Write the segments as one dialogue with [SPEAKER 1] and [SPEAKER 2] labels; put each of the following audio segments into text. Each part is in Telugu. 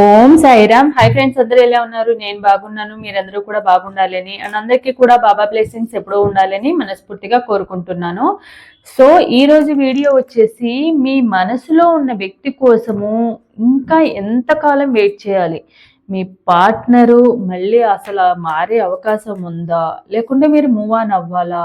[SPEAKER 1] ఓం సాయిరామ్. హై ఫ్రెండ్స్ అందరూ ఎలా ఉన్నారు? నేను బాగున్నాను. మీరందరూ కూడా బాగుండాలని అండ్ అందరికీ కూడా బాబా బ్లెస్సింగ్స్ ఎప్పుడూ ఉండాలని మనస్ఫూర్తిగా కోరుకుంటున్నాను. సో ఈ రోజు వీడియో వచ్చేసి మీ మనసులో ఉన్న వ్యక్తి కోసము ఇంకా ఎంతకాలం వెయిట్ చేయాలి? మీ పార్ట్నరు మళ్ళీ అసలు మారే అవకాశం ఉందా? లేకుంటే మీరు మూవ్ ఆన్ అవ్వాలా?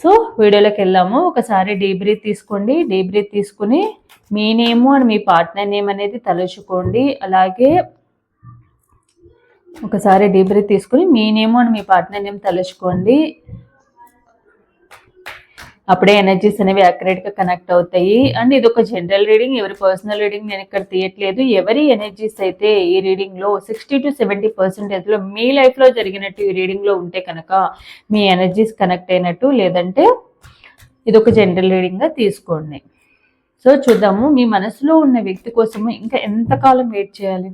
[SPEAKER 1] సో వీడియోలోకి వెళ్దాము ఒకసారి డీ బ్రీత్ తీసుకోండి. డీ బ్రీత్ తీసుకుని మీ నేము అండ్ మీ పార్ట్నర్ నేమ్ అనేది తలుచుకోండి. అలాగే ఒకసారి డీ బ్రీత్ తీసుకుని మీ నేము అండ్ మీ పార్ట్నర్ నేమ్ తలుచుకోండి. అప్పుడే ఎనర్జీస్ అనేవి accurate గా కనెక్ట్ అవుతాయి. అండ్ ఇది ఒక జనరల్ రీడింగ్ ఎవరి పర్సనల్ రీడింగ్ నేను ఇక్కడ తీయట్లేదు. ఎవరి ఎనర్జీస్ అయితే ఈ రీడింగ్లో సిక్స్టీ టు సెవెంటీ పర్సెంటేజ్లో మీ లైఫ్లో జరిగినట్టు ఈ రీడింగ్లో ఉంటే కనుక మీ ఎనర్జీస్ కనెక్ట్ అయినట్టు లేదంటే ఇది ఒక జనరల్ రీడింగ్గా తీసుకోండి. సో చూద్దాము మీ మనసులో ఉన్న వ్యక్తి కోసము ఇంకా ఎంతకాలం వెయిట్ చేయాలి?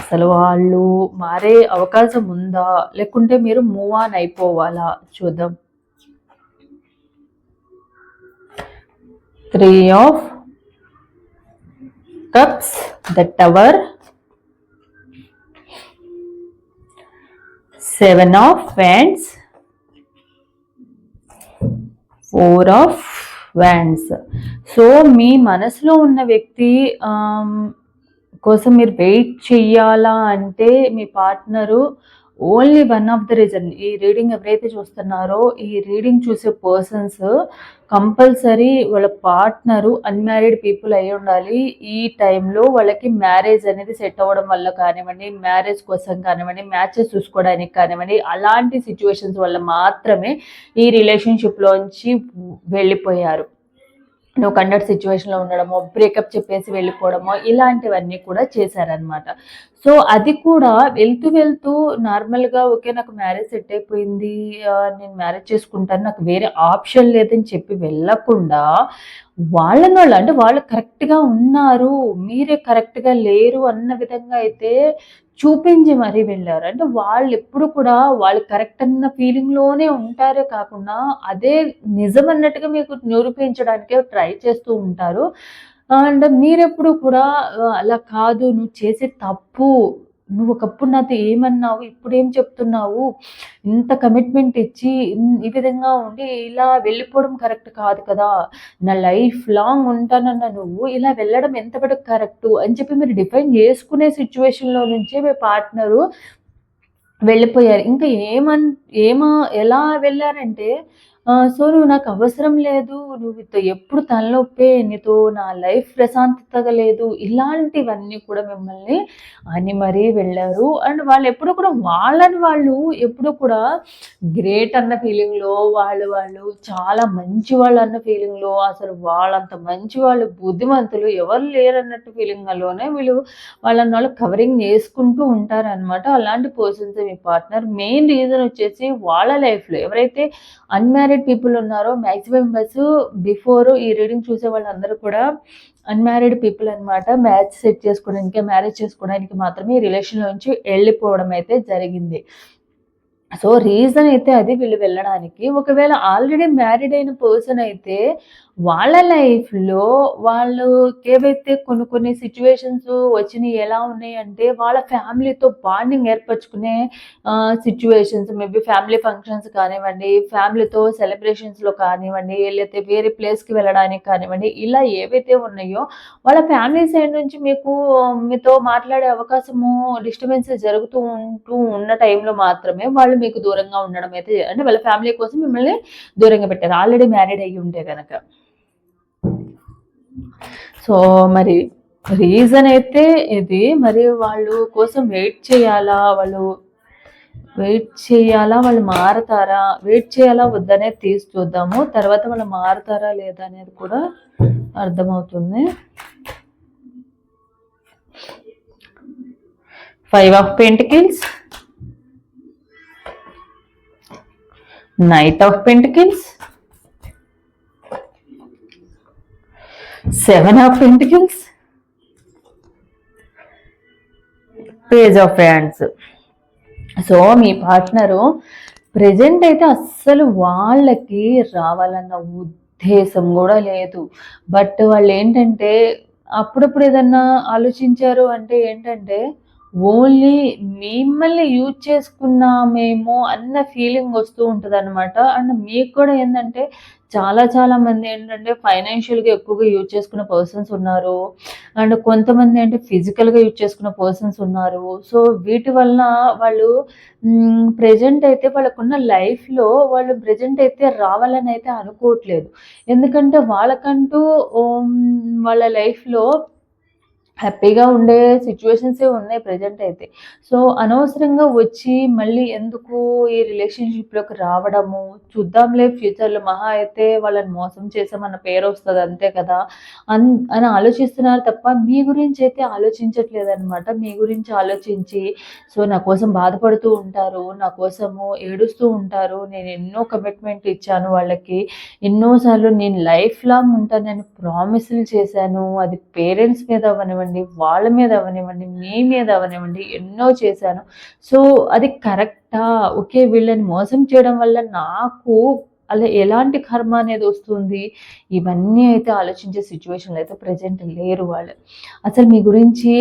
[SPEAKER 1] అసలు వాళ్ళు మారే అవకాశం ఉందా? లేకుంటే మీరు మూవ్ ఆన్ అయిపోవాలా? చూద్దాం. Three of cups the tower. Seven of wands. Four of wands. So మీ మనసులో ఉన్న వ్యక్తి కోసం మీరు వెయిట్ చెయ్యాలా అంటే మీ partner only one of the reason. ఈ రీడింగ్ ఎవరైతే చూస్తున్నారో ఈ రీడింగ్ చూసే పర్సన్స్ కంపల్సరీ వాళ్ళ పార్ట్నరు అన్మ్యారీడ్ పీపుల్ అయి ఉండాలి. ఈ టైంలో వాళ్ళకి మ్యారేజ్ అనేది సెట్ అవ్వడం వల్ల కానివ్వండి మ్యారేజ్ కోసం కానివ్వండి మ్యాచెస్ చూసుకోవడానికి కానివ్వండి అలాంటి సిచ్యువేషన్స్ వల్ల మాత్రమే ఈ రిలేషన్షిప్లోంచి వెళ్ళిపోయారు. నువ్వు కండక్ట్ సిచ్యువేషన్లో ఉండడమో బ్రేకప్ చెప్పేసి వెళ్ళిపోవడమో ఇలాంటివన్నీ కూడా చేశారనమాట సో అది కూడా వెళ్తూ వెళ్తూ నార్మల్గా ఓకే నాకు మ్యారేజ్ సెట్ అయిపోయింది నేను మ్యారేజ్ చేసుకుంటాను నాకు వేరే ఆప్షన్ లేదని చెప్పి వెళ్ళకుండా వాళ్ళని వాళ్ళు అంటే వాళ్ళు కరెక్ట్గా ఉన్నారు మీరే కరెక్ట్గా లేరు అన్న విధంగా అయితే చూపించి మరీ వెళ్ళారు. అంటే వాళ్ళు ఎప్పుడు కూడా వాళ్ళు కరెక్ట్ అన్న ఫీలింగ్లోనే ఉంటారే కాకుండా అదే నిజం అన్నట్టుగా మీకు నిరూపించడానికే ట్రై చేస్తూ ఉంటారు. అండ్ మీరెప్పుడు కూడా అలా కాదు నువ్వు చేసే తప్పు నువ్వు ఒకప్పుడు నాతో ఏమన్నావు ఇప్పుడేం చెప్తున్నావు? ఇంత కమిట్మెంట్ ఇచ్చి ఈ విధంగా ఉండి ఇలా వెళ్ళిపోవడం కరెక్ట్ కాదు కదా. నా లైఫ్ లాంగ్ ఉంటానన్న నువ్వు ఇలా వెళ్ళడం ఎంత వరకు కరెక్ట్ అని చెప్పి మీరు డిఫైన్ చేసుకునే సిచ్యువేషన్లో నుంచే మీ పార్ట్నరు వెళ్ళిపోయారు. ఇంకా ఏమన్ ఏమా ఎలా వెళ్ళారంటే సో నువ్వు నాకు అవసరం లేదు నువ్వు నీతో ఎప్పుడు తలనొప్పే నీతో నా లైఫ్ ప్రశాంతతగా లేదు ఇలాంటివన్నీ కూడా మిమ్మల్ని అని మరీ వెళ్ళారు. అండ్ వాళ్ళు ఎప్పుడు కూడా వాళ్ళని వాళ్ళు ఎప్పుడు కూడా గ్రేట్ అన్న ఫీలింగ్లో వాళ్ళు వాళ్ళు చాలా మంచి వాళ్ళు అన్న ఫీలింగ్లో అసలు వాళ్ళంత మంచి వాళ్ళు బుద్ధిమంతులు ఎవరు లేరన్నట్టు ఫీలింగ్లోనే వీళ్ళు వాళ్ళని వాళ్ళు కవరింగ్ చేసుకుంటూ ఉంటారనమాట అలాంటి పర్సన్స్ మీ పార్ట్నర్ మెయిన్ రీజన్ వచ్చేసి వాళ్ళ లైఫ్లో ఎవరైతే అన్మ్యారీడ్ పీపుల్ ఉన్నారో మ్యాక్సిమం మెంబర్స్ బిఫోర్ ఈ రీడింగ్ చూసే వాళ్ళందరూ కూడా అన్మ్యారీడ్ పీపుల్ అనమాట మ్యాచ్ సెట్ చేసుకోవడానికి మ్యారేజ్ చేసుకోవడానికి మాత్రమే ఈ రిలేషన్ నుంచి వెళ్ళిపోవడం అయితే జరిగింది. సో రీజన్ అయితే అది వీళ్ళు వెళ్ళడానికి. ఒకవేళ ఆల్రెడీ మ్యారీడ్ అయిన పర్సన్ అయితే వాళ్ళ లైఫ్లో వాళ్ళు ఏవైతే కొన్ని కొన్ని సిచ్యువేషన్స్ వచ్చినాయి ఎలా ఉన్నాయి అంటే వాళ్ళ ఫ్యామిలీతో బాండింగ్ ఏర్పరచుకునే సిచ్యువేషన్స్ మేబీ ఫ్యామిలీ ఫంక్షన్స్ కానివ్వండి ఫ్యామిలీతో సెలబ్రేషన్స్లో కానివ్వండి లేకపోతే వేరే ప్లేస్కి వెళ్ళడానికి కానివ్వండి ఇలా ఏవైతే ఉన్నాయో వాళ్ళ ఫ్యామిలీ సైడ్ నుంచి మీకు మీతో మాట్లాడే అవకాశము డిస్టర్బెన్స్ జరుగుతూ ఉంటూ ఉన్న టైంలో మాత్రమే వాళ్ళు మీకు దూరంగా ఉండడం అయితే అంటే వాళ్ళ ఫ్యామిలీ కోసం మిమ్మల్ని దూరంగా పెట్టారు. ఆల్రెడీ మ్యారీడ్ అయ్యి ఉంటే కనుక సో మరి రీజన్ అయితే ఇది. మరి వాళ్ళు కోసం వెయిట్ చేయాలా? వాళ్ళు వెయిట్ చేయాలా? వాళ్ళు మారతారా? వెయిట్ చేయాలా? వద్దనే తీసి చూద్దాము తర్వాత వాళ్ళు మారతారా లేదా అనేది కూడా అర్థమవుతుంది. Five of pentacles knight of Pentacles, seven of Pentacles, page of hands so me partner present అయితే అస్సలు వాళ్ళకి రావాలన్న ఉద్దేశం కూడా లేదు. బట్ వాళ్ళు ఏంటంటే అప్పుడప్పుడు ఏదన్నా ఆలోచించారు అంటే ఏంటంటే ఓన్లీ మిమ్మల్ని యూజ్ చేసుకున్నామేమో అన్న ఫీలింగ్ వస్తూ ఉంటుంది అనమాట అండ్ మీకు కూడా ఏంటంటే చాలా చాలా మంది ఏంటంటే ఫైనాన్షియల్గా ఎక్కువగా యూజ్ చేసుకున్న పర్సన్స్ ఉన్నారు. అండ్ కొంతమంది అంటే ఫిజికల్గా యూజ్ చేసుకున్న పర్సన్స్ ఉన్నారు. సో వీటి వల్ల వాళ్ళు ప్రజెంట్ అయితే వాళ్ళకున్న లైఫ్లో వాళ్ళు ప్రజెంట్ అయితే రావాలని అయితే అనుకోవట్లేదు. ఎందుకంటే వాళ్ళకంటూ వాళ్ళ లైఫ్లో హ్యాపీగా ఉండే సిచ్యువేషన్సే ఉన్నాయి ప్రజెంట్ అయితే. సో అనవసరంగా వచ్చి మళ్ళీ ఎందుకు ఈ రిలేషన్షిప్లోకి రావడము? చూద్దాంలే ఫ్యూచర్లో మహా అయితే వాళ్ళని మోసం చేసామన్న పేరు వస్తుంది అంతే కదా? అన్ అని ఆలోచిస్తున్నారు తప్ప మీ గురించి అయితే ఆలోచించట్లేదు అనమాట మీ గురించి ఆలోచించి సో నా కోసం బాధపడుతూ ఉంటారు నా కోసము ఏడుస్తూ ఉంటారు నేను ఎన్నో కమిట్మెంట్ ఇచ్చాను వాళ్ళకి ఎన్నోసార్లు నేను లైఫ్ లాంగ్ ఉంటానని ప్రామిసులు చేశాను అది పేరెంట్స్ మీద అవనివ్వండి అవనివ్వండి వాళ్ళ మీద అవనివ్వండి మీ మీద అవనివ్వండి ఎన్నో చేశాను. సో అది కరెక్టా? ఓకే వీళ్ళని మోసం చేయడం వల్ల నాకు అలా ఎలాంటి కర్మ అనేది వస్తుంది? ఇవన్నీ అయితే ఆలోచించే సిచ్యువేషన్లో అయితే ప్రజెంట్ లేరు వాళ్ళు. అసలు మీ గురించి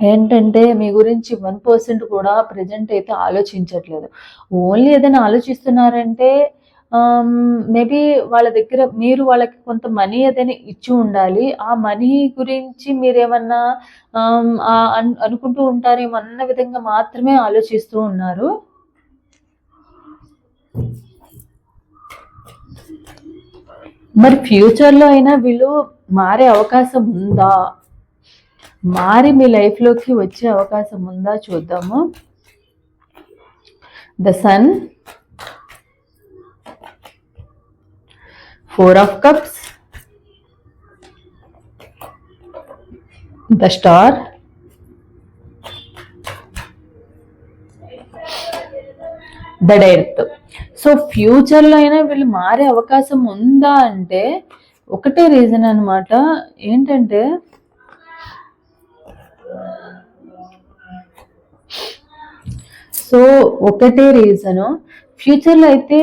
[SPEAKER 1] ఏంటంటే మీ గురించి వన్ పర్సెంట్ కూడా ప్రజెంట్ అయితే ఆలోచించట్లేదు. ఓన్లీ ఏదైనా ఆలోచిస్తున్నారంటే Um, మేబీ వాళ్ళ దగ్గర మీరు వాళ్ళకి కొంత మనీ ఏదైనా ఇచ్చి ఉండాలి. ఆ మనీ గురించి మీరేమన్నా um, అనుకుంటూ ఉంటారేమో అన్న విధంగా మాత్రమే ఆలోచిస్తూ ఉన్నారు? మరి ఫ్యూచర్లో అయినా వీళ్ళు మారే అవకాశం ఉందా? మారి మీ లైఫ్లోకి వచ్చే అవకాశం ఉందా చూద్దాము. The sun four of cups the star the death so ఫ్యూచర్లో అయినా వీళ్ళు మారే అవకాశం ఉందా అంటే ఒకటే రీజన్ అనమాట ఏంటంటే సో ఒకటే రీజను. ఫ్యూచర్లో అయితే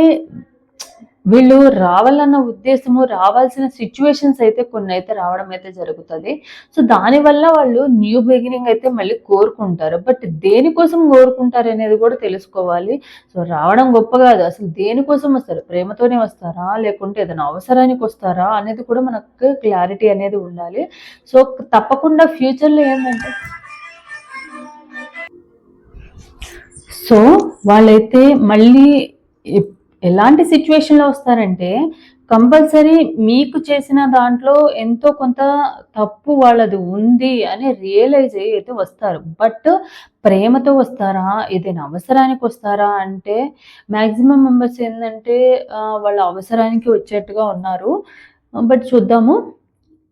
[SPEAKER 1] వీళ్ళు రావాలన్న ఉద్దేశము రావాల్సిన సిచ్యువేషన్స్ అయితే కొన్ని అయితే రావడం అయితే జరుగుతుంది. సో దానివల్ల వాళ్ళు న్యూ బిగినింగ్ అయితే మళ్ళీ కోరుకుంటారు. బట్ దేనికోసం కోరుకుంటారు అనేది కూడా తెలుసుకోవాలి. సో రావడం గొప్ప కాదు. అసలు దేనికోసం వస్తారు? ప్రేమతోనే వస్తారా? లేకుంటే ఏదైనా అవసరానికి వస్తారా? అనేది కూడా మనకు క్లారిటీ అనేది ఉండాలి. సో తప్పకుండా ఫ్యూచర్లో ఏంటంటే సో వాళ్ళైతే మళ్ళీ ఎలాంటి సిచ్యువేషన్లో వస్తారంటే కంపల్సరీ మీకు చేసిన దాంట్లో ఎంతో కొంత తప్పు వాళ్ళది ఉంది అని రియలైజ్ అయితే వస్తారు. బట్ ప్రేమతో వస్తారా? ఏదైనా అవసరానికి వస్తారా? అంటే మ్యాక్సిమం మెంబర్స్ ఏంటంటే వాళ్ళ అవసరానికి వచ్చేట్టుగా ఉన్నారు. బట్ చూద్దాము.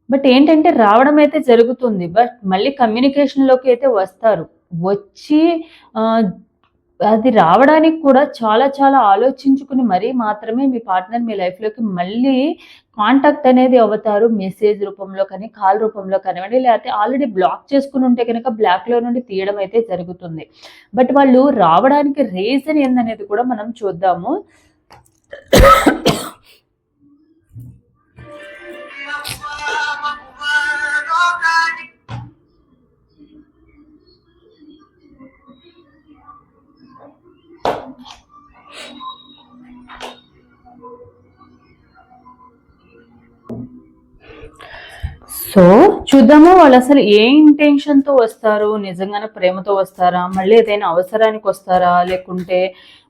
[SPEAKER 1] బట్ ఏంటంటే రావడం అయితే జరుగుతుంది. బట్ మళ్ళీ కమ్యూనికేషన్లోకి అయితే వస్తారు. వచ్చి అది రావడానికి కూడా చాలా చాలా ఆలోచించుకుని మరీ మాత్రమే మీ పార్ట్నర్ మీ లైఫ్లోకి మళ్ళీ కాంటాక్ట్ అనేది అవుతారు మెసేజ్ రూపంలో కానీ కాల్ రూపంలో కానివ్వండి లేకపోతే ఆల్రెడీ బ్లాక్ చేసుకుని ఉంటే కనుక బ్లాక్లో నుండి తీయడం అయితే జరుగుతుంది బట్ వాళ్ళు రావడానికి రీజన్ ఏందనేది కూడా మనం చూద్దాము సో చూద్దాము వాళ్ళు అసలు ఏ ఇంటెన్షన్తో వస్తారు? నిజంగానే ప్రేమతో వస్తారా? మళ్ళీ ఏదైనా అవసరానికి వస్తారా? లేకుంటే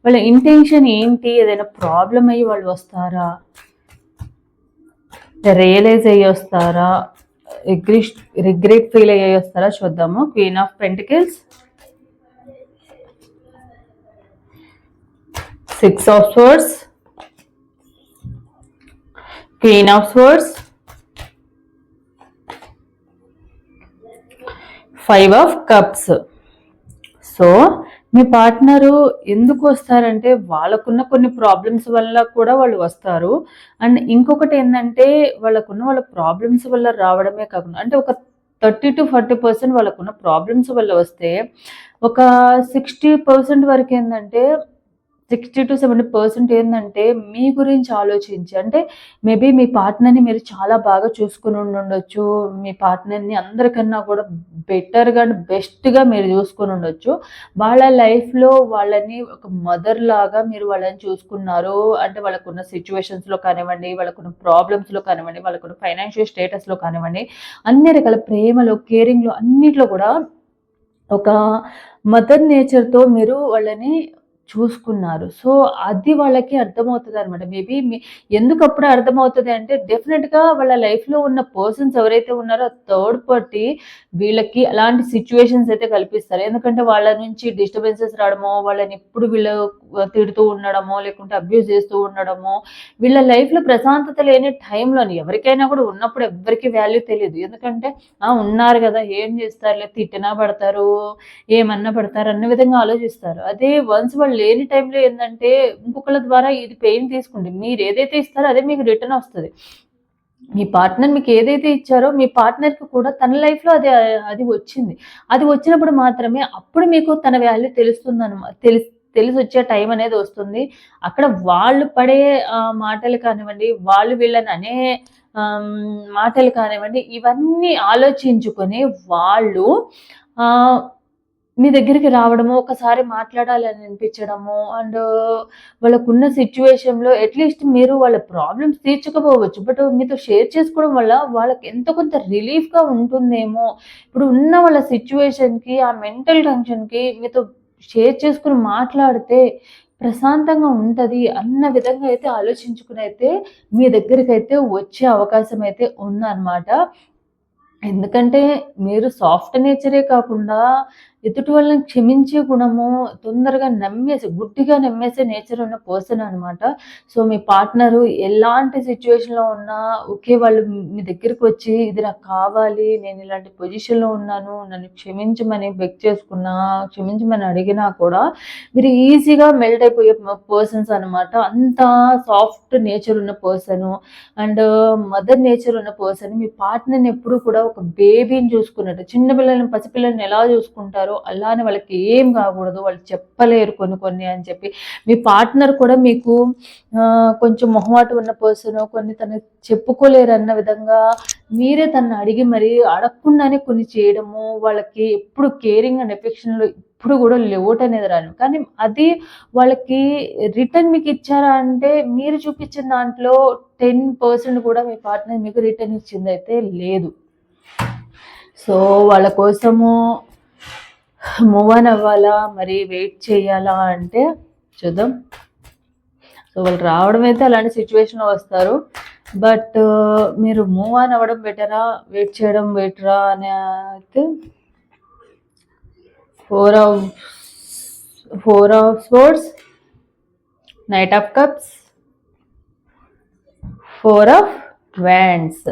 [SPEAKER 1] వాళ్ళ ఇంటెన్షన్ ఏంటి? ఏదైనా ప్రాబ్లం అయ్యి వాళ్ళు వస్తారా? రియలైజ్ అయ్యి వస్తారా? రిగ్రెట్ రిగ్రెట్ ఫీల్ అయ్యి వస్తారా? చూద్దాము. Queen of pentacles six of swords queen of swords five of cups. So me partner ఎందుకు వస్తారంటే వాళ్ళకున్న కొన్ని ప్రాబ్లమ్స్ వల్ల కూడా వాళ్ళు వస్తారు. అండ్ ఇంకొకటి ఏంటంటే వాళ్ళకున్న వాళ్ళ ప్రాబ్లమ్స్ వల్ల రావడమే కాకుండా అంటే ఒక థర్టీ టు ఫార్టీ పర్సెంట్ వాళ్ళకున్న ప్రాబ్లమ్స్ వల్ల వస్తే ఒక సిక్స్టీ పర్సెంట్ వరకు ఏంటంటే సిక్స్టీ టు సెవెంటీ పర్సెంట్ ఏంటంటే మీ గురించి ఆలోచించి అంటే మేబీ మీ పార్ట్నర్ని మీరు చాలా బాగా చూసుకుని ఉండొచ్చు మీ పార్ట్నర్ని అందరికన్నా కూడా బెటర్గా బెస్ట్గా మీరు చూసుకుని ఉండొచ్చు. వాళ్ళ లైఫ్లో వాళ్ళని ఒక మదర్ లాగా మీరు వాళ్ళని చూసుకున్నారు అంటే వాళ్ళకున్న సిచ్యువేషన్స్లో కానివ్వండి వాళ్ళకున్న ప్రాబ్లమ్స్లో కానివ్వండి వాళ్ళకున్న ఫైనాన్షియల్ స్టేటస్లో కానివ్వండి అన్ని రకాల ప్రేమలో కేరింగ్లో అన్నిట్లో కూడా ఒక మదర్ నేచర్తో మీరు వాళ్ళని చూసుకున్నారు. సో అది వాళ్ళకి అర్థమవుతుంది అనమాట మేబీ మీ ఎందుకు అప్పుడు అర్థమవుతుంది అంటే డెఫినెట్గా వాళ్ళ లైఫ్లో ఉన్న పర్సన్స్ ఎవరైతే ఉన్నారో థర్డ్ పార్టీ వీళ్ళకి అలాంటి సిచ్యువేషన్స్ అయితే కల్పిస్తారు. ఎందుకంటే వాళ్ళ నుంచి డిస్టర్బెన్సెస్ రావడమో వాళ్ళని ఎప్పుడు వీళ్ళు తిడుతూ ఉండడమో లేకుంటే అబ్యూస్ చేస్తూ ఉండడమో వీళ్ళ లైఫ్లో ప్రశాంతత లేని టైంలోని ఎవరికైనా కూడా ఉన్నప్పుడు ఎవరికి వాల్యూ తెలియదు ఎందుకంటే ఆ ఉన్నారు కదా ఏం చేస్తారు? తిట్టినా పడతారు ఏమన్నా పడతారు అన్న విధంగా ఆలోచిస్తారు. అదే వన్స్ వాళ్ళు లేని టైంలో ఏంటంటే ఇంకొకళ్ళ ద్వారా ఇది పెయిన్ తీసుకోండి మీరు ఏదైతే ఇస్తారో అదే మీకు రిటర్న్ వస్తుంది. మీ పార్ట్నర్ మీకు ఏదైతే ఇచ్చారో మీ పార్ట్నర్కి కూడా తన లైఫ్లో అది అది వచ్చింది. అది వచ్చినప్పుడు మాత్రమే అప్పుడు మీకు తన వాల్యూ తెలుస్తుంది అనమాట తెలిసి తెలిసి వచ్చే టైం అనేది వస్తుంది. అక్కడ వాళ్ళు పడే మాటలు కానివ్వండి వాళ్ళు వీళ్ళని అనే మాటలు కానివ్వండి ఇవన్నీ ఆలోచించుకొని వాళ్ళు మీ దగ్గరికి రావడము ఒకసారి మాట్లాడాలని అనిపించడము అండ్ వాళ్ళకున్న సిచ్యువేషన్లో అట్లీస్ట్ మీరు వాళ్ళ ప్రాబ్లమ్స్ తీర్చకపోవచ్చు. బట్ మీతో షేర్ చేసుకోవడం వల్ల వాళ్ళకి ఎంతో కొంత రిలీఫ్గా ఉంటుందేమో. ఇప్పుడు ఉన్న వాళ్ళ సిచ్యువేషన్కి ఆ మెంటల్ టెన్షన్కి మీతో షేర్ చేసుకుని మాట్లాడితే ప్రశాంతంగా ఉంటుంది అన్న విధంగా అయితే ఆలోచించుకుని అయితే మీ దగ్గరికి అయితే వచ్చే అవకాశం అయితే ఉందన్నమాట. ఎందుకంటే మీరు సాఫ్ట్ నేచరే కాకుండా ఎదుటి వాళ్ళని క్షమించే గుణము తొందరగా నమ్మేసి గుడ్డిగా నమ్మేసే నేచర్ ఉన్న పర్సన్ అనమాట సో మీ పార్ట్నరు ఎలాంటి సిచ్యువేషన్లో ఉన్నా ఓకే వాళ్ళు మీ దగ్గరికి వచ్చి ఇది నాకు కావాలి నేను ఇలాంటి పొజిషన్లో ఉన్నాను నన్ను క్షమించమని బెక్ చేసుకున్నా క్షమించమని అడిగినా కూడా మీరు ఈజీగా మెల్ట్ అయిపోయే పర్సన్స్ అనమాట అంత సాఫ్ట్ నేచర్ ఉన్న పర్సను అండ్ మదర్ నేచర్ ఉన్న పర్సన్ మీ పార్ట్నర్ని ఎప్పుడు కూడా ఒక బేబీని చూసుకున్నట్టు చిన్న పిల్లల్ని పసిపిల్లల్ని ఎలా చూసుకుంటారో అలానే వాళ్ళకి ఏం కాకూడదు వాళ్ళు చెప్పలేరు కొన్ని కొన్ని అని చెప్పి. మీ పార్ట్నర్ కూడా మీకు కొంచెం మొహమాట ఉన్న పర్సన్ కొన్ని తను చెప్పుకోలేరు అన్న విధంగా మీరే తను అడిగి మరి అడగకుండానే కొన్ని చేయడము వాళ్ళకి ఎప్పుడు కేరింగ్ అండ్ ఎఫెక్షన్లో ఇప్పుడు కూడా లోట్ అనేది రాను కానీ అది వాళ్ళకి రిటర్న్ మీకు ఇచ్చారా అంటే మీరు చూపించిన దాంట్లో టెన్ పర్సెంట్ కూడా మీ పార్ట్నర్ మీకు రిటర్న్ ఇచ్చింది అయితే లేదు. సో వాళ్ళ కోసము మూవ్ ఆన్ అవ్వాలా మరి వెయిట్ చేయాలా అంటే చూద్దాం. సో వాళ్ళు రావడం అయితే అలాంటి సిచ్యువేషన్లో వస్తారు. బట్ uh, మీరు మూవ్ ఆన్ అవ్వడం బెటరా? వెయిట్ చేయడం బెటరా? అని అయితే four of four of sports knight of cups four of wands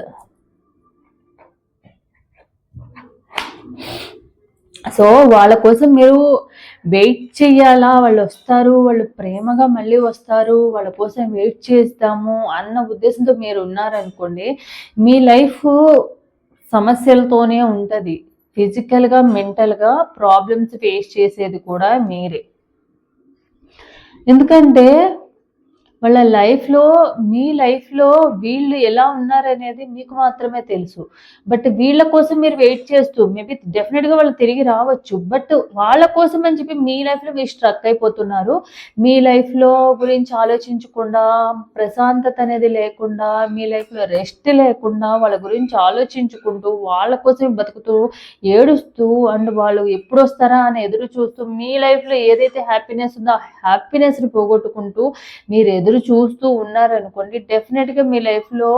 [SPEAKER 1] so వాళ్ళ కోసం మీరు వెయిట్ చేయాలా వాళ్ళు వస్తారు వాళ్ళు ప్రేమగా మళ్ళీ వస్తారు వాళ్ళ కోసం వెయిట్ చేస్తాము అన్న ఉద్దేశంతో మీరు ఉన్నారనుకోండి మీ లైఫ్ సమస్యలతోనే ఉంటుంది. ఫిజికల్గా మెంటల్గా ప్రాబ్లమ్స్ ఫేస్ చేసేది కూడా మీరే. ఎందుకంటే వాళ్ళ లైఫ్లో మీ లైఫ్లో వీళ్ళు ఎలా ఉన్నారనేది మీకు మాత్రమే తెలుసు. బట్ వీళ్ళ కోసం మీరు వెయిట్ చేస్తూ మేబీ డెఫినెట్గా వాళ్ళు తిరిగి రావచ్చు. బట్ వాళ్ళ కోసం అని చెప్పి మీ లైఫ్లో మీరు స్ట్రక్ అయిపోతున్నారు. మీ లైఫ్లో గురించి ఆలోచించకుండా ప్రశాంతత అనేది లేకుండా మీ లైఫ్లో రెస్ట్ లేకుండా వాళ్ళ గురించి ఆలోచించుకుంటూ వాళ్ళ కోసం బతుకుతూ ఏడుస్తూ అండ్ వాళ్ళు ఎప్పుడు వస్తారా అని ఎదురు చూస్తూ మీ లైఫ్లో ఏదైతే హ్యాపీనెస్ ఉందో ఆ హ్యాపీనెస్ని పోగొట్టుకుంటూ మీరు ఎదురు ఎదురు చూస్తూ ఉన్నారనుకోండి డెఫినెట్గా మీ లైఫ్లో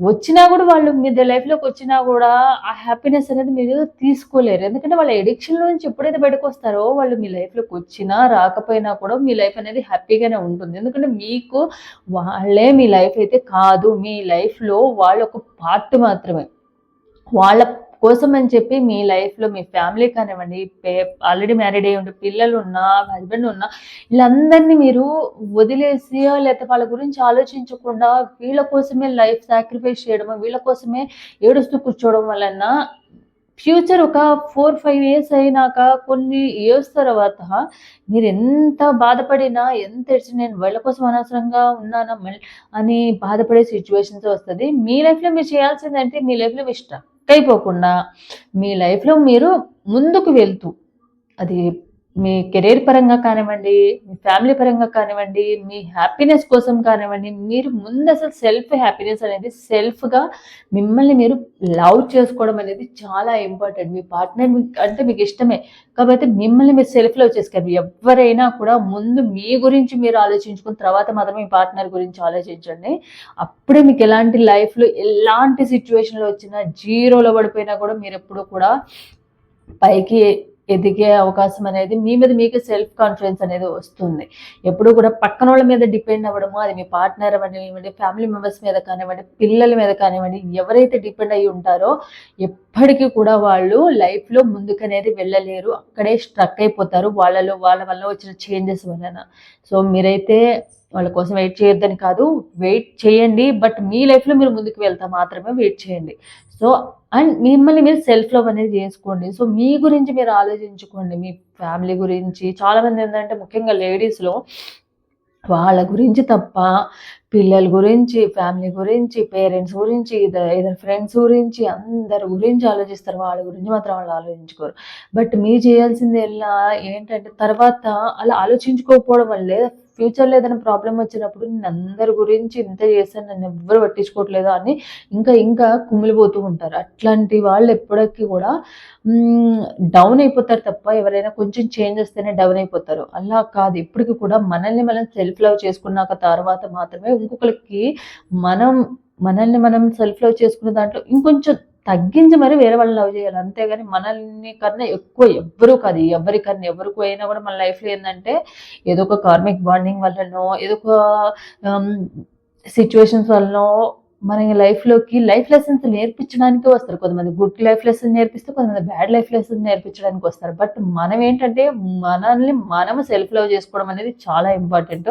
[SPEAKER 1] వచ్చినా కూడా వాళ్ళు మీ లైఫ్లోకి వచ్చినా కూడా ఆ హ్యాపీనెస్ అనేది మీరు తీసుకోలేరు. ఎందుకంటే వాళ్ళ ఎడిక్షన్ నుంచి ఎప్పుడైతే బయటకు వస్తారో వాళ్ళు మీ లైఫ్లోకి వచ్చినా రాకపోయినా కూడా మీ లైఫ్ అనేది హ్యాపీగానే ఉంటుంది. ఎందుకంటే మీకు వాళ్ళే మీ లైఫ్ అయితే కాదు. మీ లైఫ్లో వాళ్ళ ఒక పార్ట్ మాత్రమే. వాళ్ళ కోసం అని చెప్పి మీ లైఫ్లో మీ ఫ్యామిలీ కానివ్వండి ఆల్రెడీ మ్యారీడ్ అయ్యి ఉండి పిల్లలు ఉన్నా హస్బెండ్ ఉన్నా వీళ్ళందరినీ మీరు వదిలేసి లేకపోతే వాళ్ళ గురించి ఆలోచించకుండా వీళ్ళ కోసమే లైఫ్ సాక్రిఫైస్ చేయడం వీళ్ళ కోసమే ఏడుస్తూ కూర్చోవడం వలన ఫ్యూచర్ ఒక ఫోర్ ఫైవ్ ఇయర్స్ అయినాక కొన్ని ఇయర్స్ తర్వాత మీరు ఎంత బాధపడినా ఎంత ఏడ్చి నేను వాళ్ళ కోసం అనవసరంగా ఉన్నానా అని బాధపడే సిచ్యువేషన్స్ వస్తుంది. మీ లైఫ్లో మీరు చేయాల్సిందంటే మీ లైఫ్లో ఇష్టం. అయిపోకుండా మీ లైఫ్లో మీరు ముందుకు వెళ్తూ అది మీ కెరీర్ పరంగా కానివ్వండి మీ ఫ్యామిలీ పరంగా కానివ్వండి మీ హ్యాపీనెస్ కోసం కానివ్వండి మీరు ముందు అసలు సెల్ఫ్ హ్యాపీనెస్ అనేది సెల్ఫ్గా మిమ్మల్ని మీరు లవ్ చేసుకోవడం అనేది చాలా ఇంపార్టెంట్. మీ పార్ట్నర్ అంటే మీకు ఇష్టమే కాబట్టి మిమ్మల్ని మీరు సెల్ఫ్ లవ్ చేసుకోండి ఎవరైనా కూడా ముందు మీ గురించి మీరు ఆలోచించుకున్న తర్వాత మాత్రం మీ పార్ట్నర్ గురించి ఆలోచించండి. అప్పుడే మీకు ఎలాంటి లైఫ్లో ఎలాంటి సిచ్యువేషన్లో వచ్చినా జీరోలో పడిపోయినా కూడా మీరు ఎప్పుడు కూడా పైకి ఎదిగే అవకాశం అనేది మీ మీద మీకు సెల్ఫ్ కాన్ఫిడెన్స్ అనేది వస్తుంది. ఎప్పుడు కూడా పక్కన వాళ్ళ మీద డిపెండ్ అవ్వడము అది మీ పార్ట్నర్ అవ్వనివ్వండి ఫ్యామిలీ మెంబర్స్ మీద కానివ్వండి పిల్లల మీద కానివ్వండి ఎవరైతే డిపెండ్ అయి ఉంటారో ఎప్పటికీ కూడా వాళ్ళు లైఫ్లో ముందుకనేది వెళ్ళలేరు. అక్కడే స్ట్రక్ అయిపోతారు. వాళ్ళలో వాళ్ళ వల్ల వచ్చిన చేంజెస్ వలన. సో మీరైతే వాళ్ళ కోసం వెయిట్ చేయొద్దని కాదు వెయిట్ చేయండి బట్ మీ లైఫ్లో మీరు ముందుకు వెళ్తా మాత్రమే వెయిట్ చేయండి. సో అండ్ మిమ్మల్ని మీరు సెల్ఫ్ లవ్ అనేది చేసుకోండి. సో మీ గురించి మీరు ఆలోచించుకోండి. మీ ఫ్యామిలీ గురించి చాలామంది ఏంటంటే ముఖ్యంగా లేడీస్లో వాళ్ళ గురించి తప్ప పిల్లల గురించి ఫ్యామిలీ గురించి పేరెంట్స్ గురించి ఇద్దరు ఫ్రెండ్స్ గురించి అందరి గురించి ఆలోచిస్తారు. వాళ్ళ గురించి మాత్రం వాళ్ళు ఆలోచించుకోరు. బట్ మీరు చేయాల్సింది ఎలా ఏంటంటే తర్వాత అలా ఆలోచించుకోకపోవడం వల్లే ఫ్యూచర్లో ఏదైనా ప్రాబ్లం వచ్చినప్పుడు నేను అందరి గురించి ఇంత చేశాను నన్ను ఎవ్వరు పట్టించుకోవట్లేదు అని ఇంకా ఇంకా కుమిలిపోతూ ఉంటారు. అట్లాంటి వాళ్ళు ఎప్పటికీ కూడా డౌన్ అయిపోతారు తప్ప ఎవరైనా కొంచెం చేంజ్ వస్తేనే డౌన్ అయిపోతారు. అలా కాదు. ఇప్పటికీ కూడా మనల్ని మనం సెల్ఫ్ లవ్ చేసుకున్నాక తర్వాత మాత్రమే ఇంకొకరికి మనం మనల్ని మనం సెల్ఫ్ లవ్ చేసుకున్న దాంట్లో ఇంకొంచెం తగ్గించి మరి వేరే వాళ్ళని లవ్ చేయాలి. అంతేగాని మనల్ని కన్నా ఎక్కువ ఎవ్వరు కాదు ఎవరికన్నా ఎవరికి అయినా కూడా మన లైఫ్లో ఏంటంటే ఏదో ఒక కార్మిక్ బాండింగ్ వల్లనో ఏదో ఒక సిచ్యువేషన్స్ వల్లనో మన లైఫ్లోకి లైఫ్ లెసన్స్ నేర్పించడానికి వస్తారు. కొంతమంది గుడ్ లైఫ్ లెసన్ నేర్పిస్తే కొంతమంది బ్యాడ్ లైఫ్ లెసన్ నేర్పించడానికి వస్తారు. బట్ మనం ఏంటంటే మనల్ని మనము సెల్ఫ్ లవ్ చేసుకోవడం అనేది చాలా ఇంపార్టెంట్